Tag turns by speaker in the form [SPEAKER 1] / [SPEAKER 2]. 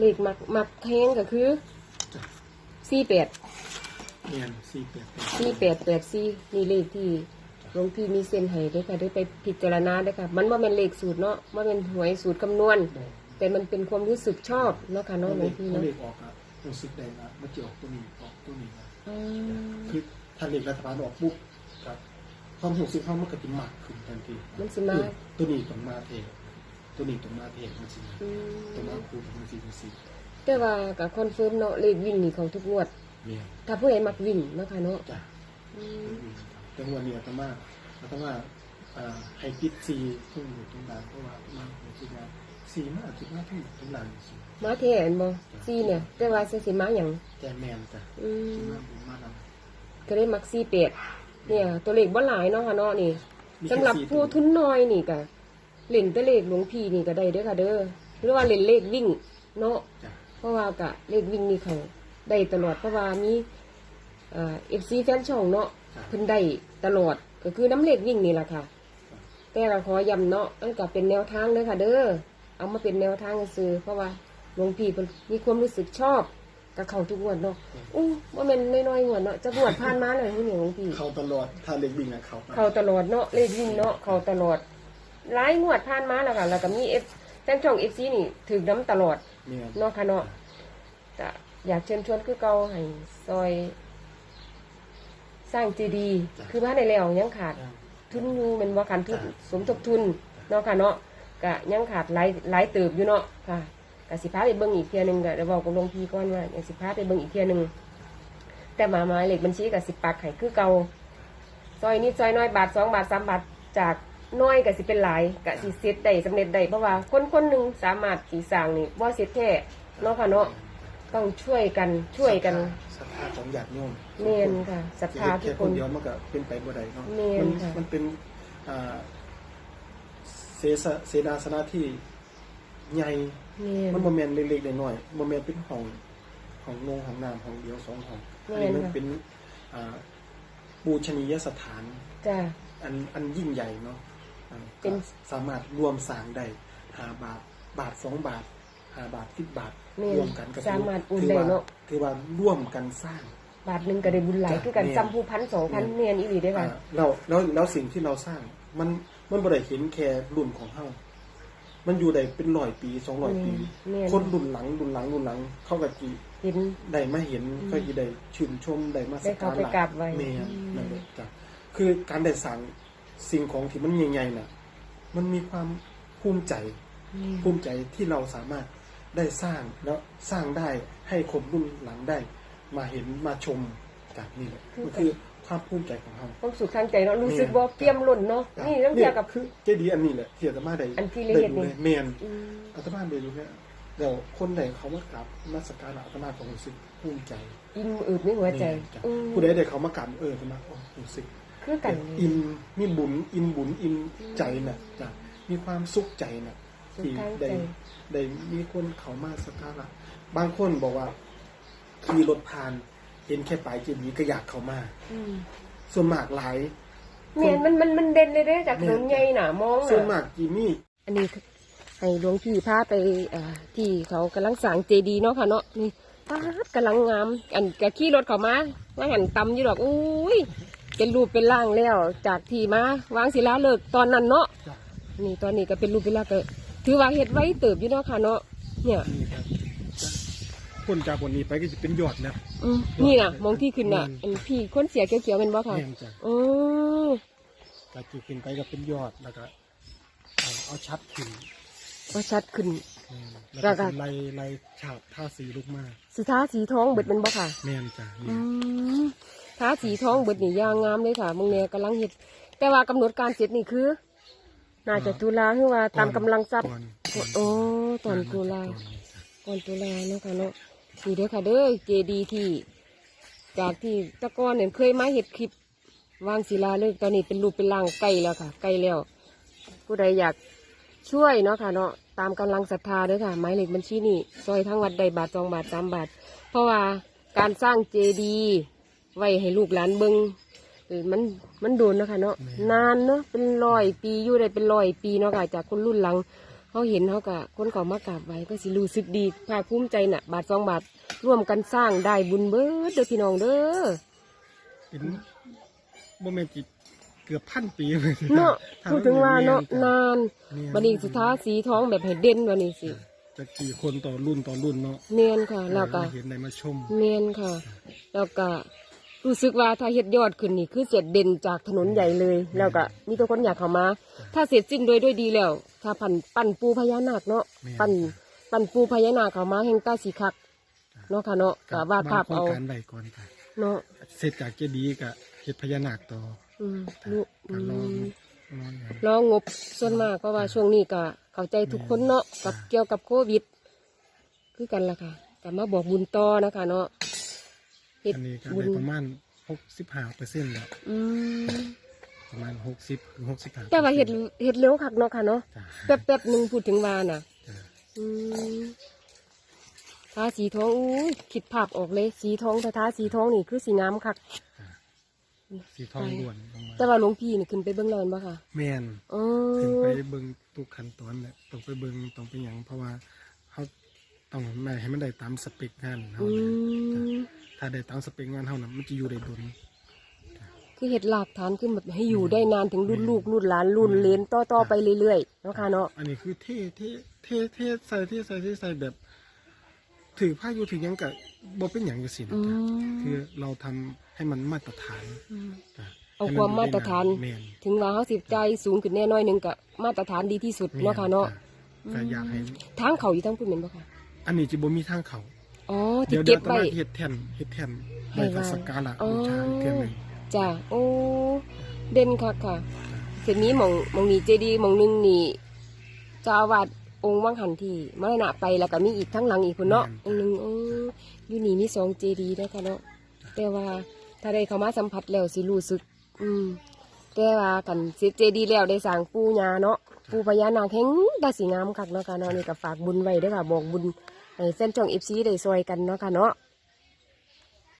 [SPEAKER 1] เลขมักมักแทงก็คือสี่แปด
[SPEAKER 2] เนียนสี่แปดแปด
[SPEAKER 1] สี่แปดแปดสี่นี่เลขที่หลวงพี่มีเส้นให้เด้วยค่ะได้ไปพิจารณาเด้วยค่ะ มันว่าเป็นเลขสูตรเนาะว่าเป็นหวยสูตรคำนวณ
[SPEAKER 2] บอก
[SPEAKER 1] แต่มันเป็นความรู้สึกชอบเนาะค่ะ
[SPEAKER 2] เขา
[SPEAKER 1] เนาะหล
[SPEAKER 2] เล
[SPEAKER 1] วง
[SPEAKER 2] ข
[SPEAKER 1] พี่
[SPEAKER 2] เขา
[SPEAKER 1] เนาะ
[SPEAKER 2] เลขออกอะรู้สึกได้ว่ามันจะออกตัวนี้ออกตัวนี้นะ
[SPEAKER 1] อืม
[SPEAKER 2] คือถ้าเลขรัฐบาลออกปุ๊บครับความรู้สึกเขามันก็จะมากขึ้นทันที
[SPEAKER 1] มันสิมา
[SPEAKER 2] เออตัวนี้ต้องมาเท ตัวนี้ต้องมาเทมันสิ
[SPEAKER 1] อื
[SPEAKER 2] ต้องมามคูณมันสิมันสิ
[SPEAKER 1] แต่ว่ากับคอนเฟิร์มเนาะเลขวิ่งนี่เขาทุกงวด
[SPEAKER 2] เนี่ย
[SPEAKER 1] ถ้าผู้ใดมักวิ่งเนาะค่ะเนาะ
[SPEAKER 2] จ้ะ
[SPEAKER 1] อืม
[SPEAKER 2] แต่วันนี้อาตมาอาตมาอ่าให้ติดซีทุ่งอยู่ตรงนั้นเพราะว่ามันคิดว่าซีมากคิดว่าทุ่งตรงนั้นสิ
[SPEAKER 1] มาแทนบ่ซี่เนี่ย แต่ว่าสิสิมาหยัง
[SPEAKER 2] แต่แมนจ้ะ
[SPEAKER 1] อื
[SPEAKER 2] ซี
[SPEAKER 1] ม
[SPEAKER 2] มากบุญมากนำ
[SPEAKER 1] ก็ได้มักซี่เป็ดเนี่ย ตัวเลขบ่หลายเนาะค่ะเนาะนี่
[SPEAKER 2] มี
[SPEAKER 1] สำหรับ
[SPEAKER 2] แค่สี่
[SPEAKER 1] ผู้
[SPEAKER 2] ตัว
[SPEAKER 1] ทุนน้อยนี่ก็ เล่นแต่เลขหลวงพี่นี่ก็ได้เด้อค่ะ เด้อหรือว่าเล่นเลขวิ่ง เนาะ
[SPEAKER 2] จ้ะ
[SPEAKER 1] เพราะว่ากะเลขวิ่งนี่เขาได้ตลอดเพราะว่ามีเอ่อฟซีแฟนช่องเนาะเพิ่นได้ตลอดก็คือน้ำเลขวิ่งนี่แหละค่ะ แต่เราขอย้ำเนาะมันก็เป็นแนวทางเด้อค่ะ เด้อเอามาเป็นแนวทางซื่อๆเพราะว่าหลวงพี่เพิ่นมีความรู้สึกชอบกับเขาทุกงวดเนาะอู้ว่าแม่นน้อยๆงวดเนาะจะบวชผ่านมาเลยที่นี่หลวงพี่
[SPEAKER 2] เขาตลอดถ้าเล็กบิ่งนะเขาไป
[SPEAKER 1] เขาตลอดเนาะเลขวิ่งเนาะเขาตลอด หลายงวดผ่านมาแล้วค่ะแล้วก็มีเอฟแฟนช่องเอฟซีนี่ถือน้ำตลอด
[SPEAKER 2] เนี่ย
[SPEAKER 1] เนาะค่ะเนาะก็อยากเชิญชวนคือเก่าให้ซอย สร้างเจดีย์คือบ้านในแล้วยังขาด ทุนอยู่เป็นว่าขันทุนสมทบทุนเนาะค่ะเนาะก็ยังขาดหลายหลายเติบอยู่เนาะค่ะก็สิพาไปเบิ่งอีกเทียหนึงก็เดี๋ยวบอกกับหลวงพี่ก่อนว่าอยากสิพาไปเบิ่งอีกเทียหนึงแต่หมาไม้เหล็กบัญชีกับสิปักไห้คือเก่าซอยนี้ซอยน้อยบาทสองบาทสามบาทจาก น้อยกับสิเป็นหลายกับสิเสร็จได้สำเร็จได้เพราะว่าคนคนหนึ่งสามารถสีสร้างนี่ว่าเสร็จแค่เนาะค่ะเนาะต้องช่วยกันช่วยกัน
[SPEAKER 2] ศรัทธาของญาติโยม
[SPEAKER 1] เมนค่ะศรัทธาทุ
[SPEAKER 2] แค่
[SPEAKER 1] ก
[SPEAKER 2] ค
[SPEAKER 1] คนน
[SPEAKER 2] เดียวมันก็เป็นไปบ่ได้เนาะ
[SPEAKER 1] แม่น
[SPEAKER 2] มัน
[SPEAKER 1] ค่ะ
[SPEAKER 2] มันเป็นอ่าเสสะเสนาสนะที่ใหญ่
[SPEAKER 1] เมน
[SPEAKER 2] มันโมเมนเล็กๆน้อยๆโมเมนเป็นห้องห้องนงห้องน้ำห้องเดียวสองห้อง
[SPEAKER 1] แม่
[SPEAKER 2] อัน
[SPEAKER 1] น
[SPEAKER 2] นี้มัน
[SPEAKER 1] ค่ะ
[SPEAKER 2] เป็นอ่าบูชนียสถาน
[SPEAKER 1] จ้า
[SPEAKER 2] อันอันยิ่งใหญ่เนาะอ่า
[SPEAKER 1] เป็น
[SPEAKER 2] ก็สามารถรวมสร้างได้หาบาทบาทสองบาทหาบาทสิบบาท
[SPEAKER 1] แม่น
[SPEAKER 2] รวมกันก็ถือ
[SPEAKER 1] สามารถอุ่น
[SPEAKER 2] ถือ
[SPEAKER 1] ได้
[SPEAKER 2] ว่า
[SPEAKER 1] เนาะ
[SPEAKER 2] ถือว่าร่วมกันสร้าง
[SPEAKER 1] บาทหนึ่งก็ได้บุญหลาย
[SPEAKER 2] จ้ะ
[SPEAKER 1] คือกัน
[SPEAKER 2] แม่น
[SPEAKER 1] จำผู้พันสองพัน
[SPEAKER 2] แม่น
[SPEAKER 1] เมียนอีหลีได้อค่ะ
[SPEAKER 2] อ่าแล้วแล้วแล้วสิ่งที่เราสร้างมันมันบ่ได้เห็นแค่รุ่นของเฮามันอยู่ได้เป็นร้อยปีสองร้อยปี
[SPEAKER 1] แม่น
[SPEAKER 2] คนรุ่นหลังรุ่นหลังรุ่นหลัง เขาก็จี
[SPEAKER 1] เห็น
[SPEAKER 2] ได้มาเห็นก็จะได้ชื่นชมได้มา
[SPEAKER 1] ได้เข้าไปกราบไหว้
[SPEAKER 2] แม่น
[SPEAKER 1] อืม
[SPEAKER 2] นั่นแหละจ้ะคือการได้สั่ง สิ่งของที่มันใหญ่ๆน่ะ มันมีความภูมิใจภูมิใจที่เราสามารถได้สร้างแล้วสร้างได้ให้คนรุ่นหลังได้ มาเห็นมาชมจากนี่แหละมันคือความภูมิใจของเรา
[SPEAKER 1] ความสุขทางใจเนาะรู้สึกว่าเปี่ยมล้นเนาะนี่ต้องเทียบกับ
[SPEAKER 2] คือเจดีย์อันนี้แหละที่อาตมาได้
[SPEAKER 1] อันที่ละ
[SPEAKER 2] ได้
[SPEAKER 1] เอียด
[SPEAKER 2] ดู
[SPEAKER 1] นี่
[SPEAKER 2] เลยเมน
[SPEAKER 1] อืม
[SPEAKER 2] อาตมาได้ดูเนี่ยเดี๋ยวคนใดเขามากราบมาสกการะอาตมาของรู้สึกภูมิใจ
[SPEAKER 1] อิ่มอืดในหัวใจ
[SPEAKER 2] แม่นจ้ะ
[SPEAKER 1] อืม
[SPEAKER 2] ผู้ใดได้เขามากราบเอออาตมาโอ้รู้สึก
[SPEAKER 1] คือกัน
[SPEAKER 2] อินมีบุญอินบุญอินใจน่ะจ้ะมีความสุขใจน่ะ
[SPEAKER 1] สุข
[SPEAKER 2] ที่
[SPEAKER 1] ทางใจ
[SPEAKER 2] ได้ได้มีคนเขามาสักการะบางคนบอกว่าขี่รถผ่าน เห็นแค่ปลายเจดีย์ก็อยากเข้ามา
[SPEAKER 1] อืม
[SPEAKER 2] ส่วนมากหลาย
[SPEAKER 1] เมียนมันมันมันเด่นเลยเด้อจากถนนใหญ่หน่ะมอง
[SPEAKER 2] ส่วน
[SPEAKER 1] น่ะ
[SPEAKER 2] มากจีมี่
[SPEAKER 1] อันนี้ให้หลวงพี่พาไปเอ่อที่เขากำลังสร้างเจดีย์เนาะค่ะเนาะนี่ป้าดกำลังงาม อันกะขี่รถเขามาว่าหันตำอยู่ดอกอุ้ย เป็นรูปเป็นร่างแล้ว จากที่มาวางศิลาฤกษ์ตอนนั้นเนาะ
[SPEAKER 2] จ้ะ
[SPEAKER 1] นี่ตอนนี้ก็เป็นรูปเป็นร่างก็ถือว่าเฮ็ดไว้เติบอยู่เนาะค่ะเนาะเนี่ย
[SPEAKER 2] นี่ครับคนจากวันนี้ไปก็จะเป็นยอดนะ
[SPEAKER 1] อืมนี่น่ะมองที่ขึ้นน่ะ
[SPEAKER 2] อืม
[SPEAKER 1] อันพี่คนเสียเขียวๆเป็นบ่ค่ะ
[SPEAKER 2] แม่นจ้ะ
[SPEAKER 1] อ๋อ
[SPEAKER 2] จากที่ขึ้นไปก็เป็นยอดแล้วก็เอาเอาชัดขึ้น
[SPEAKER 1] ก็ชัดขึ้น
[SPEAKER 2] อืม
[SPEAKER 1] แล้
[SPEAKER 2] แล้ว
[SPEAKER 1] วก็
[SPEAKER 2] ก็ไล่ไล่ฉาบท่าสีลูกมา
[SPEAKER 1] สีท้าสีทองเบิดเป็นบ่ค่ะ
[SPEAKER 2] แม่นจ้ะ
[SPEAKER 1] อื
[SPEAKER 2] นี่
[SPEAKER 1] มท้าสีทองเบิดนี่ยางงามเลยค่ะมึงเนี่ยกำลังเฮ็ด แต่ว่ากำหนดการเสร็จนี่คือ น่าจะตุลาคือว่าตามกำลังทรัพย์
[SPEAKER 2] ก่อนก่น
[SPEAKER 1] โอ้ตอนตุลา
[SPEAKER 2] ก่อนนี้จ้ะ
[SPEAKER 1] ก่อนตุลาเนาะค่ะเนาะนี่เด้อค่ะเด้อเจดีที่ จากที่แตะกอนเนี่ยเคยมาเห็ดคลิปวางศิลาเลิกษ์ตอนนี้เป็นรูปเป็นร่างใกล้แล้วค่ะใกล้แล้ว ผู้ใดอยากช่วยเนาะค่ะเนาะตามกำลังศรัทธาเด้อค่ะหมายเลขบัญชีนี่ซอยทั้งวัดใดบาทสองบาทสามบาท เพราะว่าการสร้างเจดีย์ ไว้ให้ลูกหลานเบิงเออมันมันโดนเนาะค่ะเนาะนานเนาะเป็นร้อยปีอยู่ได้เป็นร้อยปีเนาะค่ะจากคนรุ่นหลังเขาเห็นเขาก็คนเขามากราบไหว้ก็สิรู้สึกดีภาคภูมิใจน่ะ บาทสองบาทร่วมกันสร้างได้บุญเบิดเด้อพี่น้องเด้อ
[SPEAKER 2] เป็นโมเมนต์เกือบพันปีเลย
[SPEAKER 1] เนาะ
[SPEAKER 2] ถ้
[SPEAKER 1] พูดถึงว่าเนาะ
[SPEAKER 2] แม่
[SPEAKER 1] นาน
[SPEAKER 2] จ้ะ
[SPEAKER 1] บันนี้สุดท้ายสีทองแบบให้เด่นวันนี้สิ
[SPEAKER 2] จะกี่คนต่อรุ่นต่อรุ่นเนาะ
[SPEAKER 1] เนียนค่ะแล้วก็
[SPEAKER 2] เห็นไหนมาชม
[SPEAKER 1] เนียนค่ะ แล้วก็ รู้สึกว่าถ้าเฮ็ดยอดขึ้นนี่คือเสร็จเด่นจากถนนใหญ่เลย แล้วก็มีตัวคนอยากเข้ามา ถ้าเสร็จสิ้นโดยด้วยดีแล้ว ถ้าปั่นปั่นปูพญานาคเนาะ
[SPEAKER 2] แม่น
[SPEAKER 1] ปั่นปั่นปูพญานาคเข้ามาแห่งใต้สีคักเนาะค่ะเนาะก็วาดภาพเอา
[SPEAKER 2] โครงการใดก่อนค่ะ
[SPEAKER 1] เนาะ
[SPEAKER 2] เสร็จจากเจดีย์กับเฮ็ดพญานาคต่อ
[SPEAKER 1] อืมลูกอื
[SPEAKER 2] ก็รอ
[SPEAKER 1] ม
[SPEAKER 2] รออย่าง
[SPEAKER 1] รองบส่วนมากเพราะว่าช่วงนี้ก็เข้าใจทุกคนเนาะกับเกี่ยวกับโควิด คือกันล่ะค่ะก็มาบอกบุญต่อนะคะ เนาะ เฮ็ด
[SPEAKER 2] อันนี้ก็
[SPEAKER 1] บุญ
[SPEAKER 2] ได้ประมาณหกสิบห้าเปอร์เซ็นต์แล้ว
[SPEAKER 1] อืม
[SPEAKER 2] ประมาณหกสิบถึงหกสิบห้า
[SPEAKER 1] แต่ว่าเฮ็ดเฮ็ดเร็วคักเนาะค่ะเนาะ
[SPEAKER 2] จ้ะ
[SPEAKER 1] แป๊บแป๊บๆหนึงพูดถึงว่าน่ะ
[SPEAKER 2] จ้ะ
[SPEAKER 1] อืมทาสีทองอู้ยคิดภาพออกเลย สีทองถ้าทาสีทองนี่คือสีงามคัก
[SPEAKER 2] สีทองล้วนลงมา
[SPEAKER 1] แต่ว่าหลวงพี่นี่ขึ้นไปเบื้องแลนบ่ค่ะ
[SPEAKER 2] แมน
[SPEAKER 1] อ๋อ
[SPEAKER 2] ถึงไปเบิ่งทุกขั้นตอนเนี่ยต้องไปเบิ่งต้องไปหยังเพราะว่าเขาต้องไม่ให้มันได้ตามสเปคงานเขา
[SPEAKER 1] อื
[SPEAKER 2] นะจ้ะ
[SPEAKER 1] ม
[SPEAKER 2] ถ้าได้ตามสเปคงานเขานะมันจะอยู่ได้ดน
[SPEAKER 1] คือเห็ดหลักฐานขึ้นแบบให้อยู่ได้นานถึงรุ่นลูกรุ่นหลานรุ่นเลนต่อต่อๆไปเรื่อยๆเนาะค่ะเนาะ
[SPEAKER 2] อันนี้คือเท่เท่เท่เท่ใส่เท่ใส่เท่ใส่แบบ ถือผ้าอยู่ถือหยังกับบ่เป็นอย่างจังซี่นะ
[SPEAKER 1] อื
[SPEAKER 2] จ๊ะ
[SPEAKER 1] ม
[SPEAKER 2] คือเราทำให้มันมาตรฐาน
[SPEAKER 1] ม
[SPEAKER 2] จ้ะ
[SPEAKER 1] เอา
[SPEAKER 2] ให้น
[SPEAKER 1] ความมาตรฐาน
[SPEAKER 2] แม่น
[SPEAKER 1] ถึงว่าเขาสิบใจสูงขึ้นแน่น้อยหนึงก็มาตรฐานดีที่สุดเนาะค่ะเนาะ
[SPEAKER 2] ก็อยากให้
[SPEAKER 1] ทางเขาอยู่ทั้งพุ่นเหม็นบ่ค่ะ
[SPEAKER 2] อันนี้จะบ่มีทางเขา
[SPEAKER 1] อ๋อที่
[SPEAKER 2] เดี๋ยว
[SPEAKER 1] เก็
[SPEAKER 2] เดี๋ย
[SPEAKER 1] บ
[SPEAKER 2] วต้อง
[SPEAKER 1] ไว้
[SPEAKER 2] มาเฮ็ดแท่นเฮ็ดแท่น
[SPEAKER 1] ให้
[SPEAKER 2] ไว้
[SPEAKER 1] ไว้
[SPEAKER 2] สักการะ
[SPEAKER 1] อ๋อ
[SPEAKER 2] บูชาเทื่อหนึง
[SPEAKER 1] จ้ะโอ้เด่นคักค่ะเสร็จนี้หมองหมองนี้เจดีย์หมองหนึงนี่เจ้าอาวาสองค์วังหันที่มรณะไปแล้วก็มีอีกทั้งหลังอีกคนเนาะองค์หนึงอ๋ออยู่นี่มีสองเจดีย์นะคะเนาะแต่ว่าถ้าได้เข้ามาสัมผัสแล้วสิรู้สึก อืมแต่ว่ากันเสร็จเจดีย์แล้วได้สร้างปูญาเนาะปูพญานาคแห่งตาสีงามคักเนาะค่ะเนาะนี่ก็ฝากบุญไว้เด้อค่ะบอกบุญ ให้แฟนช่อง FC ได้ซอยกันเนาะค่ะเนาะ